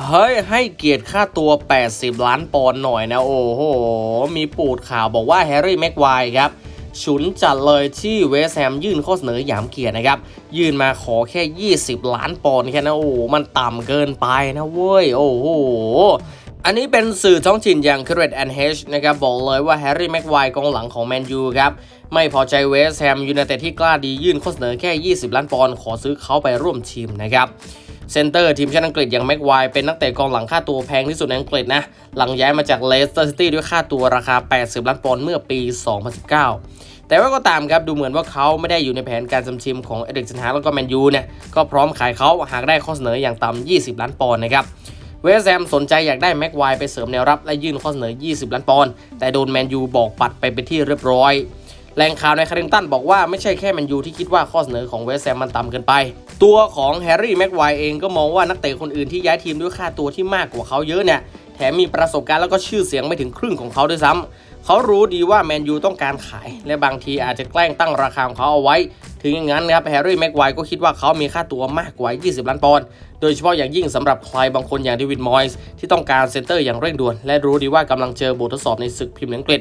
เฮ้ย ให้เกียรติค่าตัว 80 ล้านปอนด์หน่อยนะ โอ้โห มีปูดข่าวบอกว่าแฮร์รี่แม็กไวร์ครับฉุนจัดเลยที่เวสแฮมยื่นข้อเสนอหยามเกียรตินะครับ ยื่นมาขอแค่ 20 ล้านปอนด์แค่นั้นโอ้มันต่ำเกินไปนะเว้ย โอ้โห อันนี้เป็นสื่อท้องถิ่นอย่าง c u r r e t and H นะครับ บอกเลยว่าแฮร์รี่แม็กไวร์กองหลังของแมนยูครับ ไม่พอใจเวสแฮมยูไนเต็ดที่กล้าดียื่นข้อเสนอแค่ 20 ล้านปอนด์ขอซื้อเขาไปร่วมทีมนะครับ เซนเตอร์ทีมชาติอังกฤษอย่างแม็กไวเป็นนักเตะกองหลังค่าตัวแพงที่สุดในอังกฤษนะ หลังย้ายมาจากเลสเตอร์ซิตี้ด้วยค่าตัวราคา 80 ล้านปอนด์เมื่อปี 2019 แต่ว่าก็ตามครับดูเหมือนว่าเขาไม่ได้อยู่ในแผนการจำชิมของเอริกเซนฮาแล้วก็แมนยูเนี่ยก็พร้อมขายเขาหากได้ข้อเสนออย่างต่ำ 20 ล้านปอนด์นะครับเวสแฮมสนใจอยากได้แม็กไวไปเสริมแนวรับและยื่นข้อเสนอ 20 ล้านปอนด์แต่โดนแมนยูบอกปัดไปเป็นที่เรียบร้อย แหล่งข่าวในคาริงตันบอกว่าไม่ใช่แค่แมนยูที่คิดว่าข้อเสนอของเวสแฮมมันต่ำเกินไป ตัวของแฮร์รี่แม็กไวร์เองก็มองว่านักเตะคนอื่นที่ย้ายทีมด้วยค่าตัวที่มากกว่าเขาเยอะเนี่ยแถมมีประสบการณ์แล้วก็ชื่อเสียงไม่ถึงครึ่งของเขาด้วยซ้ำเขารู้ดีว่าแมนยูต้องการขาย และบางทีอาจจะแกล้งตั้งราคาของเขาเอาไว้ ถึงอย่างนั้นนะครับแฮร์รี่แม็กไวร์ก็คิดว่าเขามีค่าตัวมากกว่า 20 ล้านปอนด์โดยเฉพาะอย่างยิ่งสำหรับใครบางคนอย่างเดวิดมอยส์ที่ต้องการเซนเตอร์อย่างเร่งด่วน และรู้ดีว่ากำลังเจอบททดสอบในศึกพรีเมียร์อังกฤษ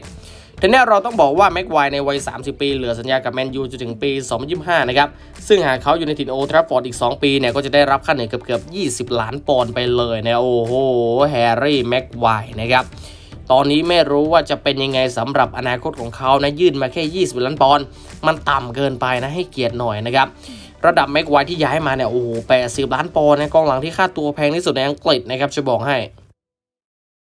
ทีนี้เราต้องบอกว่าแม็กไวในวัย 30 ปี เหลือสัญญากับแมนยูจนถึงปี 2025 นะครับ ซึ่งหากเขาอยู่ในถิ่นโอทราฟอร์ดอีก 2 ปีเนี่ยก็จะได้รับค่าเหนื่อยเกือบๆ20 ล้านปอนด์ไปเลยนะโอ้โหแฮร์รี่แม็กไวนะครับตอนนี้ไม่รู้ว่าจะเป็นยังไงสำหรับอนาคตของเขานะยื่นมาแค่ 20 ล้านปอนด์มันต่ำเกินไปนะให้เกียรติหน่อยนะครับระดับแม็กไวที่ย้ายมาเนี่ยโอ้โห80ล้านปอนด์นะกองหลังที่ค่าตัวแพงที่สุดในอังกฤษนะครับจะบอกให้